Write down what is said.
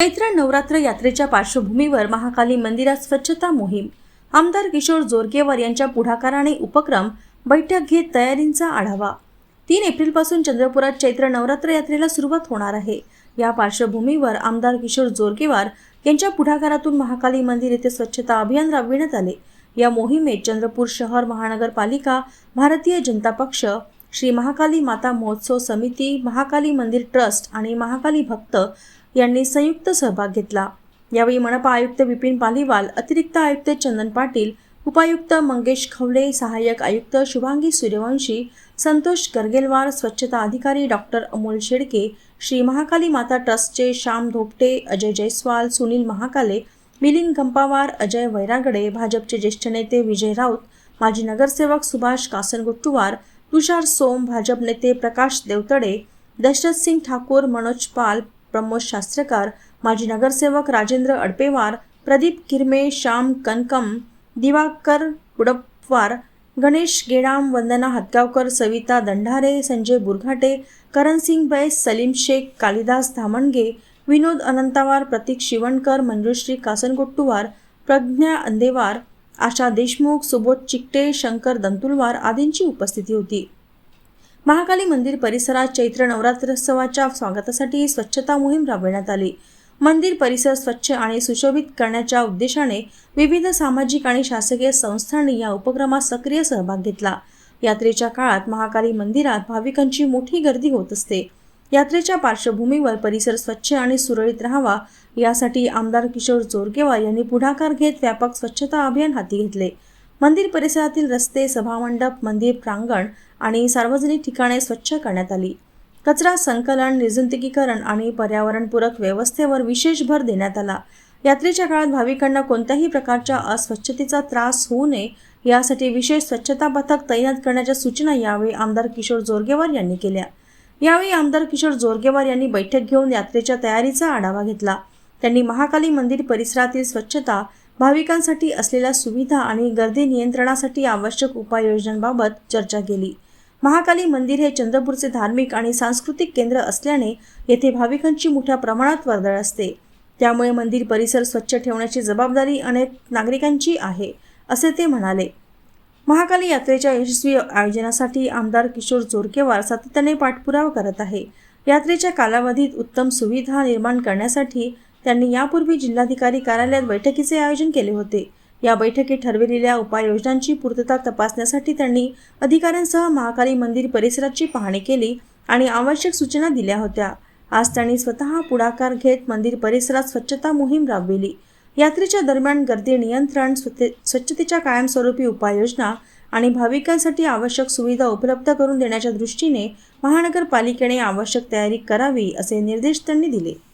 चैत्र नवरात्र यात्रेच्या पार्श्वभूमीवर महाकाली मंदिरात स्वच्छता मोहीम. आमदार किशोर जोरगेवार यांच्या पुढाकाराने उपक्रम बैठक घेत तयारींचा आढावा. तीन एप्रिलपासून चंद्रपुरात चैत्र नवरात्र यात्रेला सुरुवात होणार आहे. या पार्श्वभूमीवर आमदार किशोर जोरगेवार यांच्या पुढाकारातून महाकाली मंदिर येथे स्वच्छता अभियान राबविण्यात आले. या मोहिमेत चंद्रपूर शहर महानगरपालिका भारतीय जनता पक्ष श्री महाकाली माता महोत्सव समिती महाकाली मंदिर ट्रस्ट आणि महाकाली भक्त यांनी संयुक्त सहभाग घेतला. यावेळी मनपा आयुक्त विपिन पालिवाल अतिरिक्त आयुक्त चंदन पाटील उपायुक्त मंगेश खवले सहाय्यक आयुक्त शुभांगी सूर्यवंशी संतोष गर्गेलवार स्वच्छता अधिकारी डॉक्टर अमोल शेडके श्री महाकाली माता ट्रस्टचे श्याम धोपटे अजय जयस्वाल सुनील महाकाले मिलिंद गंपावार अजय वैरागडे भाजपचे ज्येष्ठ नेते विजय राऊत माजी नगरसेवक सुभाष कासनगुट्टुवार तुषार सोम भाजप नेते प्रकाश देवतडे दशरथ सिंग ठाकूर मनोज पाल प्रमोद शास्त्रकार माजी नगरसेवक राजेंद्र अडपेवार प्रदीप किरमे श्याम कनकम दिवाकर उडपवार गणेश गेडाम वंदना हतगावकर सविता दंडारे संजय बुरघाटे करणसिंग बैस सलीम शेख कालिदास धामणगे विनोद अनंतावार प्रतीक शिवणकर मंजुश्री कासनगोट्टुवार प्रज्ञा अंदेवार आशा देशमुख सुबोध चिकटे शंकर दंतुलवार आदींची उपस्थिती होती. महाकाली मंदिर परिसरात चैत्र नवरात्रोत्सवाच्या स्वागतासाठी स्वच्छता मोहीम राबविण्यात आली. मंदिर परिसर स्वच्छ आणि सुशोभित करण्याच्या उद्देशाने विविध सामाजिक आणि शासकीय संस्थांनी या उपक्रमात सक्रिय सहभाग घेतला. यात्रेच्या काळात महाकाली मंदिरात भाविकांची मोठी गर्दी होत असते. यात्रेच्या पार्श्वभूमीवर परिसर स्वच्छ आणि सुरळीत राहावा यासाठी आमदार किशोर जोरगेवार यांनी पुढाकार घेत व्यापक स्वच्छता अभियान हाती घेतले. मंदिर परिसरातील रस्ते सभामंडप मंदिर प्रांगण आणि सार्वजनिक ठिकाणे स्वच्छ करण्यात आली. कचरा संकलन निर्जंतुकीकरण आणि पर्यावरणपूरक व्यवस्थेवर विशेष भर देण्यात आला. यात्रेच्या काळात भाविकांना कोणत्याही प्रकारच्या अस्वच्छतेचा त्रास होऊ नये यासाठी विशेष स्वच्छता पथक तैनात करण्याच्या सूचना यावेळी आमदार किशोर जोरगेवार यांनी केल्या. यावेळी आमदार किशोर जोरगेवार यांनी बैठक घेऊन यात्रेच्या तयारीचा आढावा घेतला. त्यांनी महाकाली मंदिर परिसरातील स्वच्छता भाविकांसाठी असलेल्या सुविधा आणि गर्दी नियंत्रणासाठी आवश्यक उपाययोजनांबाबत चर्चा केली. महाकाली मंदिर हे चंद्रपूरचे धार्मिक आणि सांस्कृतिक केंद्र असल्याने येथे भाविकांची मोठ्या प्रमाणात वर्दळ असते. त्यामुळे मंदिर परिसर स्वच्छ ठेवण्याची जबाबदारी अनेक नागरिकांची आहे असे ते म्हणाले. महाकाली यात्रेच्या यशस्वी आयोजनासाठी आमदार किशोर जोरकेवार सातत्याने पाठपुरावा करत आहे. यात्रेच्या कालावधीत उत्तम सुविधा निर्माण करण्यासाठी त्यांनी यापूर्वी जिल्हाधिकारी कार्यालयात बैठकीचे आयोजन केले होते. या बैठकीत ठरविलेल्या उपाययोजनांची पूर्तता तपासण्यासाठी त्यांनी अधिकाऱ्यांसह महाकाली मंदिर परिसराची पाहणी केली आणि आवश्यक सूचना दिल्या होत्या. आज त्यांनी स्वतः पुढाकार घेत मंदिर परिसरात स्वच्छता मोहीम राबविली. यात्रेच्या दरम्यान गर्दी नियंत्रण स्वच्छतेच्या कायमस्वरूपी उपाययोजना आणि भाविकांसाठी आवश्यक सुविधा उपलब्ध करून देण्याच्या दृष्टीने महानगरपालिकेने आवश्यक तयारी करावी असे निर्देश त्यांनी दिले.